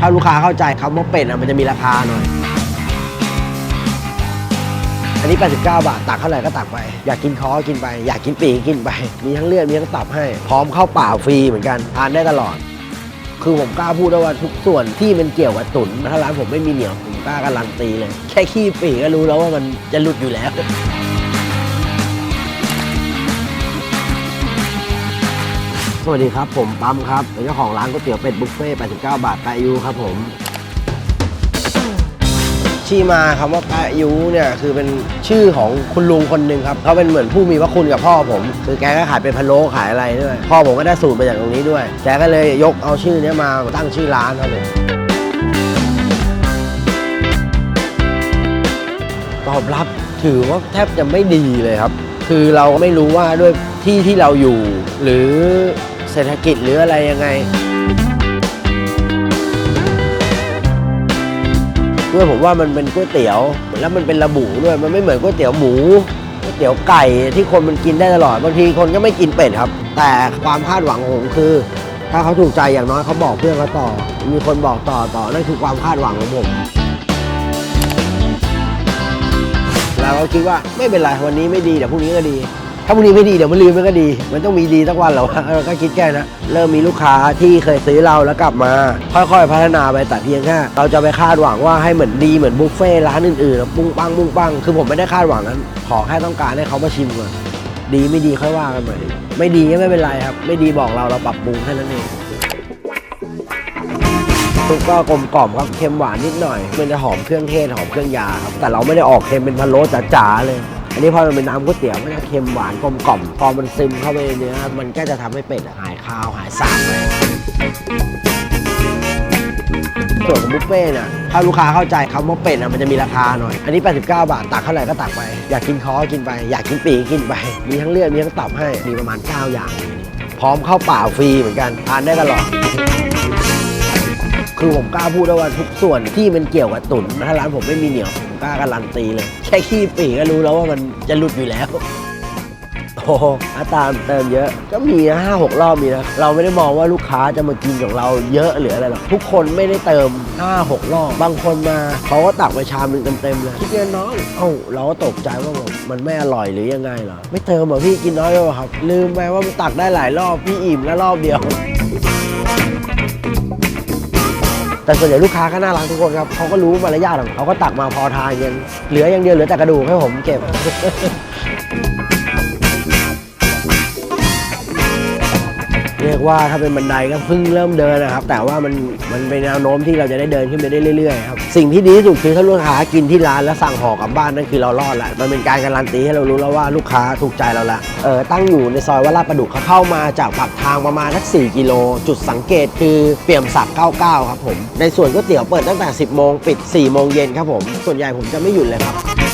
ถ้าลูกค้าเข้าใจคำว่าเป็ดอะมันจะมีราคาหน่อย อันนี้ 89 บาท ตักเท่าไหร่ก็ตักไป อยากกินคอกินไป อยากกินปีกกินไป มีทั้งเลือดมีทั้งตับให้ พร้อมเข้าเปล่าฟรีเหมือนกันทานได้ตลอด คือผมกล้าพูดได้ว่าทุกส่วนที่มันเกี่ยวกับตุ๋นถ้าร้านผมไม่มีเหนียวผมกล้าการันตีเลย แค่ขี้ปีกก็รู้แล้วว่ามันจะหลุดอยู่แล้ว สวัสดีครับ ผมปั๊มครับเป็นเจ้าของร้านก๋วยเตี๋ยวเป็ดบุฟเฟ่89 บาทแปะยูครับผมที่มาคำว่าแปะยูเนี่ยคือเป็นชื่อของคุณลุงคนหนึ่งครับเขาเป็นเหมือนผู้มีพระคุณกับพ่อผม คือแกก็ขายเป็นพะโล้ขายอะไรด้วย พ่อผมก็ได้สูตรมาจากตรงนี้ด้วยแกก็เลยยกเอาชื่อนี้มาตั้งชื่อร้านครับผมตอบรับถือว่าแทบจะไม่ดีเลยครับ คือเราไม่รู้ว่าด้วยที่ที่เราอยู่ หรือ เศรษฐกิจหรืออะไรยังไงด้วยผมว่ามันเป็นก๋วยเตี๋ยว แล้วมันเป็นระบุด้วย มันไม่เหมือนก๋วยเตี๋ยวหมูก๋วยเตี๋ยวไก่ที่คนมันกินได้ตลอดบางทีคนก็ไม่กินเป็ดครับ แต่ความคาดหวังของผมคือ ถ้าเขาถูกใจอย่างน้อยเขาบอกเพื่อนเขาต่อ มีคนบอกต่อต่อนั่นคือความคาดหวังของผมเราก็คิดว่าไม่เป็นไรวันนี้ไม่ดีเดี๋ยวพรุ่งนี้ก็ดี ถ้าพรุ่งนี้ไม่ดีเดี๋ยวมันลืมมันก็ดี มันต้องมีดีสักวันเหรอวะเราก็คิดแค่นะเริ่มมีลูกค้าที่เคยซื้อเราแล้วกลับมา ค่อยๆ พัฒนาไปแต่เพียงแค่เราจะไปคาดหวังว่าให้เหมือนดีเหมือนบุฟเฟ่ร้านอื่นๆปุ้งปังปุ้งปังคือผมไม่ได้คาดหวังนั้น ขอแค่ต้องการให้เขามาชิมก่อนดีไม่ดีค่อยว่ากันใหม่ไม่ดีก็ไม่เป็นไรครับ ไม่ดีบอกเราเราปรับปรุงแค่นั้นเองซุปก็กลมกล่อมครับเค็มหวานนิดหน่อย มันจะหอมเครื่องเทศหอมเครื่องยาครับแต่เราไม่ได้ออกเค็มเป็นพะโล้จ๋าๆเลย อันนี้พอมันเป็นน้ำก๋วยเตี๋ยวมันจะเค็มหวานกลมกล่อมพอมันซึมเข้าไปในเนื้อมันก็จะทำให้เป็ดหายคาวหายสาบเลยส่วนของบุฟเฟ่ต์เนี่ยถ้าลูกค้าเข้าใจคำว่าเป็ดอะมันจะมีราคาหน่อย อันนี้ 89 บาท ตักเท่าไหร่ก็ตักไป อยากกินคอกินไป อยากกินปีกกินไป มีทั้งเลือดมีทั้งตับให้ มีประมาณ 9 อย่าง พร้อมเข้าเปล่าฟรีเหมือนกัน ทานได้ตลอด คือผมกล้าพูดได้ว่าทุกส่วนที่มันเกี่ยวกับตุ๋นถ้าร้านผมไม่มีเหนียวผมกล้าการันตีเลย แค่ขี้ปีก็รู้แล้วว่ามันจะหลุดอยู่แล้วโอ้อาตามเติมเยอะก็มีห้าหกรอบมีนะ เราไม่ได้มองว่าลูกค้าจะมากินของเราเยอะหรืออะไรหรอกทุกคนไม่ได้เติมห้าหกรอบบางคนมาเขาก็ตักไปชามหนึงเต็มๆเลยคิดเงินน้อยเอ้าเราก็ตกใจว่ามันไม่อร่อยหรือยังไงเหรอไม่เติมเหรอพี่กินน้อยไปครับ ลืมไปว่ามันตักได้หลายรอบพี่อิ่มแล้วรอบเดียว แต่ส่วนใหญ่ลูกค้าก็น่ารักทุกคนครับเขาก็รู้มารยาทของเขาก็ตักมาพอทานยังเหลืออย่างเดียวเหลือแต่กระดูกให้ผมเก็บ เรียกว่าถ้าเป็นบันไดก็เพิ่งเริ่มเดินนะครับ แต่ว่ามันมันเป็นแนวโน้มที่เราจะได้เดินขึ้นไปได้เรื่อยๆครับสิ่งที่ดีที่สุดคือถ้าลูกค้ากินที่ร้านแล้วสั่งห่อกลับบ้านนั่นคือเรารอดล้วมันเป็นการการันตีให้เรารู้แล้วว่าลูกค้าถูกใจเราละเออตั้งอยู่ในซอยวัดลาดประดุกเขาเข้ามาจากปากทางประมาณสัก4กิโลจุดสังเกตคือเปี่ยมศักดิ์99 ครับผม ในส่วนก๋วยเตี๋ยวเปิดตั้งแต่ 10โมงปิด4โมงเย็นครับผมส่วนใหญ่ผมจะไม่หยุดเลยครับ